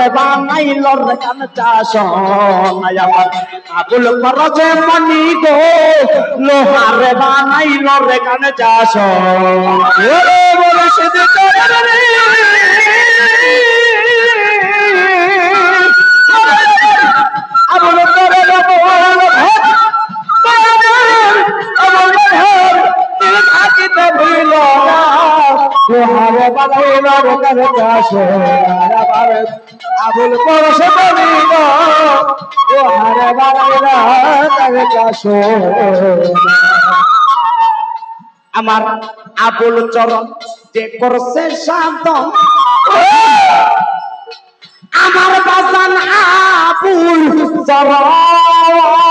লোহারে বানাইল রে কান চাষ চাষ আবুল করে থাকিতে রে কান চাষ আবুল মনি গো লোহারে বানাইল কান চাষ আমার আবুল চরণ যে করছে শান্ত আমার বাজান আবুল চরণ।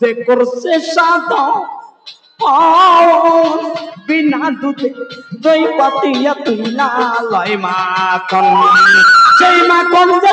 যে বিনা দুধে দই পাতিয়া তুই না লয় মাখন সেই মাখন যে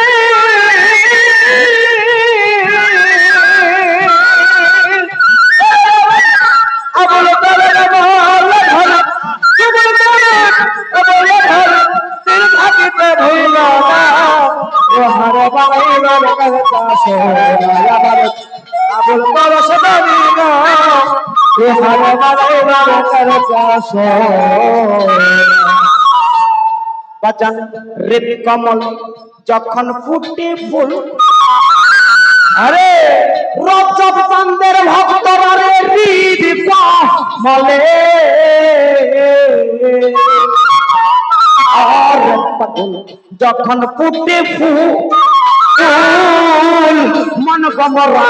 আবুল করছে মনি গো লোহার বানাইল রে কান চাষ বাজান রেত কমল যখন ফুটে ফুল। আরে, রজব চান্দের ভক্তরা রে হৃদ মলে আর পাগল যখন ফুটে ফুল, মন কমরা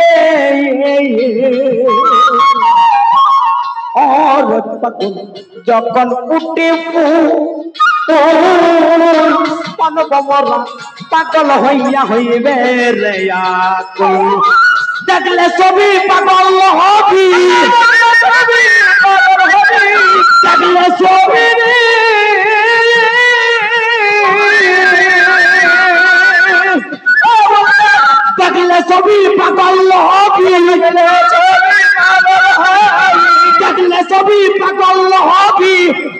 যখন উঠে পাগল হইয়া হইবে দেখলে ছবি পাগল হবি। দেখলে ছবি দেখলে ছবি পাগল হবি। দেখলে ছবি পাগল হবি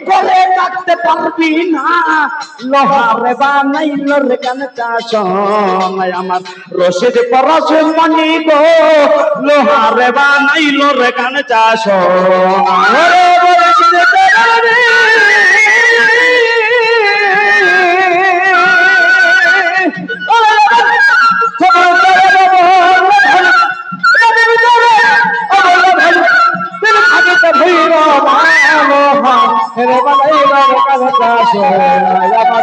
করে থাকতে পারবি না। লোহারে বানাইল রে কান চাষ আমার। রশিদ পরশ গো লোহারে বানাইল রে কান চাষ ওরে রশিদ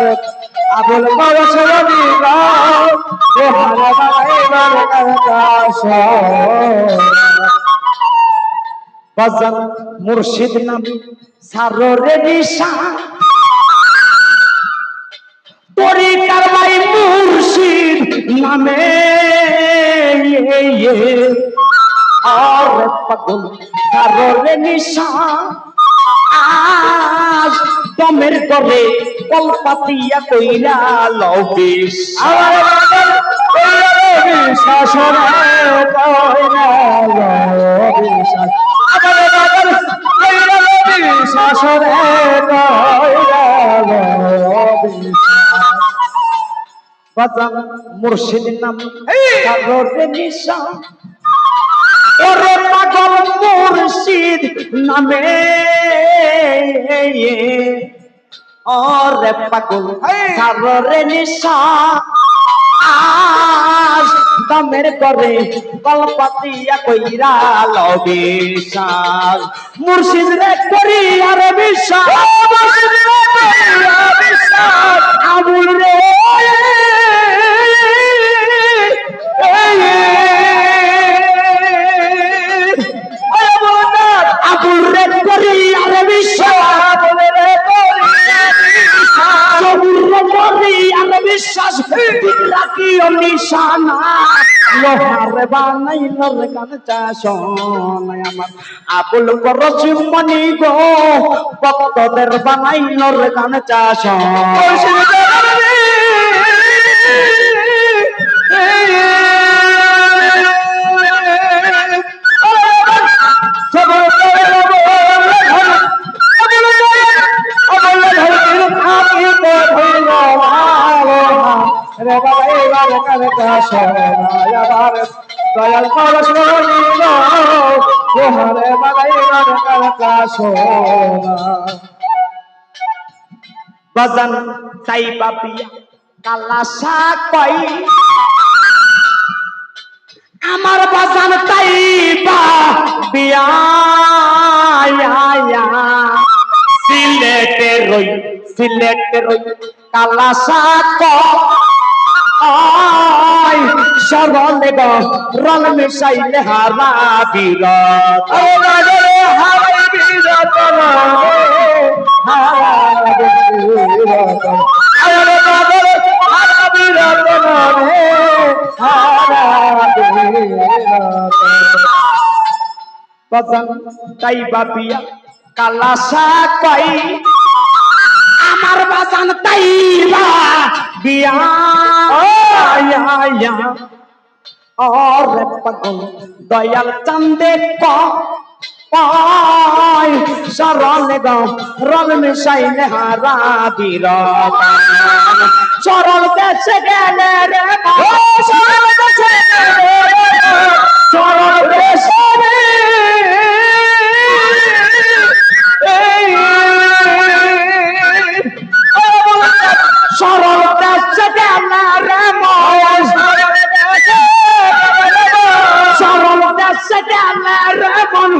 রে আবুল বাজান মুর্শিদ নাম সাররে নিশা মুর্শিদ নামে ইয়ে ইয়ে। আর পাগল সাররে নিশা আজ দমের করে কলপাতিয়া কইরা শাসনে বাজান মুর্শিদ নাম নিশা ওরে পাগল মুর্শিদ নামে ওরে পাগল সাররে নিশা আজ দমের করে কলপাতিয়া কইরা লবে সাজ মুর্শিদ রে করি আর বিশ্বাস করি আর বিশ্বাস ঠিক রাখিও নিশানা। লোহার বানাইল রে কাঁচা সোনায় আমার আবুল করছ মনি গো, ভক্তদের বানাইল রে কাঁচা বাজান তাই বাপিয়া কালা আমার বাজান তাই বিয়া সিলেটে রই সিলেটে রই আই সরলে গ রল মিশাইলে হারা বিরত তাই বাপিয়া, কালা শাক আমার বাজান তাই বা বিয়া। দয়া অরে পাগল, দয়াল চান্দে ক। পায় সরলে গ রব মিশাই নেহারা বীর চরল দেশে গেলে রে মন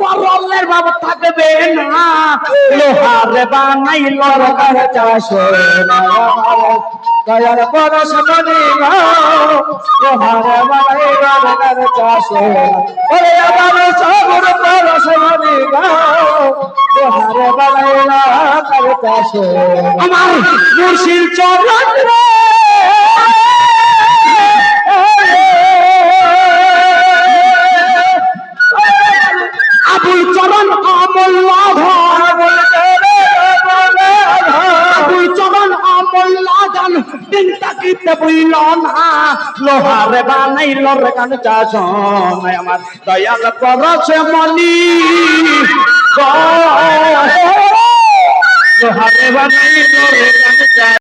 করলের থাকবে না। লোহারে বানাই লরকার চাষ দয়ার পরশ মনি লোহারে বানাই লরকার চাষ ওরে আমার সবুর পরশ মনি লোহারে বানাই লরকার চাষ আমার মুর্শিদ চরণ তাকিতে বইল না। লোহারে বানাইল রে কান চাষ আমার। দয়াল পরশ মনি লোহারে বানাইল রে কান